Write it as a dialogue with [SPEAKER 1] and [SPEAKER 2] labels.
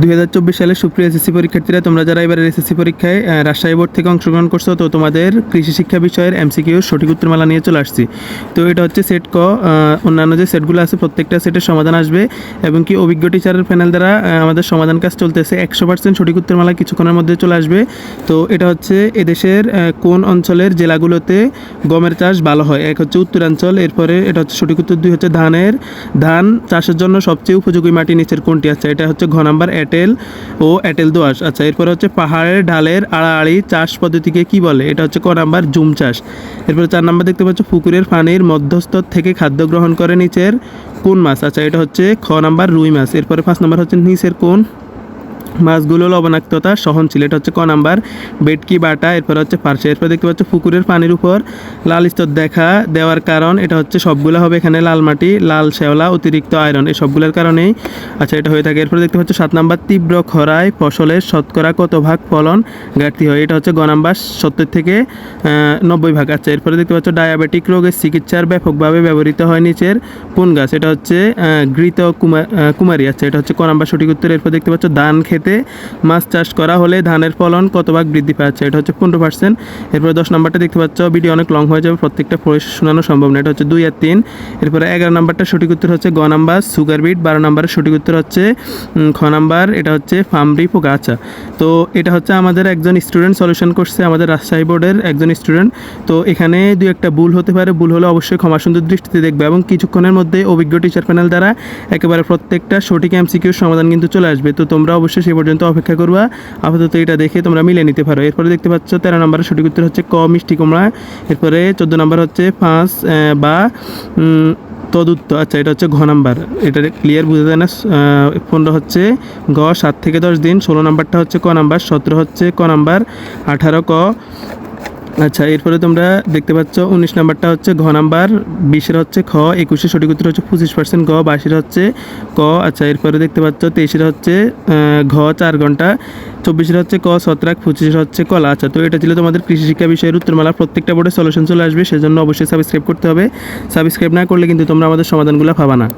[SPEAKER 1] দুই হাজার চব্বিশ সালে সুপ্রিয় এসএসসি পরীক্ষার্থীরা, তোমরা যারা এবারের এসএসসি পরীক্ষায় রাজশাহী বোর্ড থেকে অংশগ্রহণ করছ, তো তোমাদের কৃষি শিক্ষা বিষয়ের এমসিকিউ সঠিক উত্তরমালা নিয়ে চলে আসছি। তো এটা হচ্ছে সেট ক অন্যান্য যে সেটগুলো আছে, প্রত্যেকটা সেটের সমাধান আসবে এবং কি অভিজ্ঞ টিচারের প্যানেল দ্বারা আমাদের সমাধান কাজ চলতেছে। একশো পার্সেন্ট সঠিক উত্তরমালা কিছুক্ষণের মধ্যে চলে আসবে। তো এটা হচ্ছে এদেশের কোন অঞ্চলের জেলাগুলোতে গমের চাষ ভালো হয়? এক হচ্ছে উত্তরাঞ্চল, এরপরে এটা হচ্ছে সঠিক উত্তর, দুই হচ্ছে ধানের। ধান চাষের জন্য সবচেয়ে উপযোগী মাটি নিচের কোনটি আছে? এটা হচ্ছে ঘ নাম্বার এঁটেল ও এঁটেল দোআঁশ। আচ্ছা এরপরে হচ্ছে পাহাড়ের ঢালের আড়াআড়ি চাষ পদ্ধতিকে কি বলে? এটা হচ্ছে ক নাম্বার, জুম চাষ। এরপরে চার নাম্বার দেখতে পাচ্ছ, পুকুরের পানির মধ্যস্থ থেকে খাদ্য গ্রহণ করে নিচের কোন মাছ? আচ্ছা এটা হচ্ছে খ নাম্বার, রুই মাছ। এরপরে পাঁচ নাম্বার হচ্ছে নিচের কোন? মাছগুলো লবণাক্ততা সহনশীল এটা হচ্ছে ক নাম্বার, বেটকি বাটা, এরপর হচ্ছে পার্শ্ব, এরপর দেখতে পাচ্ছ পুকুরের পানির উপর লাল স্তর দেখা দেওয়ার কারণ, এটা হচ্ছে সবগুলো হবে এখানে লাল মাটি, লাল শ্যাওলা, অতিরিক্ত আয়রন, এই সবগুলোর কারণেই আচ্ছা এটা হয়ে থাকে। এরপর দেখতে পাচ্ছ সাত নাম্বার, তীব্র খরায় ফসলের শতকরা কত ভাগ ফলন ঘাটতি হয়? এটা হচ্ছে গ নাম্বার, সত্তর থেকে নব্বই ভাগ। আচ্ছা এরপরে দেখতে পাচ্ছ ডায়াবেটিক রোগের চিকিৎসার ব্যাপকভাবে ব্যবহৃত হয় নিচের কোন গাছ, এটা হচ্ছে ঘৃত কুমারী। আচ্ছা এটা হচ্ছে ক নাম্বার সঠিক উত্তর। এরপর দেখতে পাচ্ছ ধান খেতে মাছ চাষ করা হলে ধানের ফলন কত ভাগ বৃদ্ধি পাচ্ছে? এটা হচ্ছে পনেরো পার্সেন্ট এরপরে দশ নাম্বারটা দেখতে পাচ্ছ, ভিডিও অনেক লং হয়ে যাবে, প্রত্যেকটা পড়ে শোনানো সম্ভব না। এটা হচ্ছে দুই আর তিন। এরপরে এগারো নাম্বারটা সঠিক উত্তর হচ্ছে গ নাম্বার, সুগার বিট। বারো নাম্বারের সঠিক উত্তর হচ্ছে খ নাম্বার, এটা হচ্ছে ফামরি আচ্ছা তো এটা হচ্ছে আমাদের একজন স্টুডেন্ট সলিউশন করছে, আমাদের রাজশাহী বোর্ডের একজন স্টুডেন্ট। তো এখানে দুই একটা ভুল হতে পারে, ভুল হলে অবশ্যই ক্ষমা সুন্দর দৃষ্টিতে দেখবে এবং কিছুক্ষণের মধ্যে অভিজ্ঞ টিচার প্যানেল দ্বারা একেবারে প্রত্যেকটা সঠিক এমসিকিউর সমাধান কিন্তু চলে আসবে। তো তোমরা অবশ্যই সেই পর্যন্ত অপেক্ষা করবা। আপাতত এটা দেখে তোমরা মিলে নিতে পারো। এরপরে দেখতে পাচ্ছ, তেরো নম্বরের সঠিক উত্তর হচ্ছে ক, মিষ্টি কুমড়া। এরপরে চোদ্দ নম্বর হচ্ছে পাঁচ বা তদুত্ত। আচ্ছা এটা হচ্ছে ঘ নাম্বার। এটা ক্লিয়ার বুঝে যায় না। পনেরো হচ্ছে গ, সাত থেকে দশ দিন। ষোলো নাম্বারটা হচ্ছে ক নাম্বার। সতেরো হচ্ছে ক নাম্বার। আঠারো ক আচ্ছা এরপরে তোমরা দেখতে পাচ্ছ, উনিশ নাম্বারটা হচ্ছে ঘ নাম্বার, বিশের হচ্ছে খ, একুশে সঠিক উত্তর হচ্ছে পঁচিশ পার্সেন্ট গ বাইশের হচ্ছে ক। আচ্ছা এরপরে দেখতে পাচ্ছ, তেইশের হচ্ছে ঘ চার ঘণ্টা, চব্বিশের হচ্ছে ক ছত্রাক, পঁচিশের হচ্ছে কলা। আচ্ছা তো এটা ছিল তোমাদের কৃষি শিক্ষা বিষয়ের উত্তরমালা। প্রত্যেকটা বোর্ডে সলিউশন চলে আসবে, সেজন্য অবশ্যই সাবস্ক্রাইব করতে হবে। সাবস্ক্রাইব না করলে কিন্তু তোমরা আমাদের সমাধানগুলো পাবা না।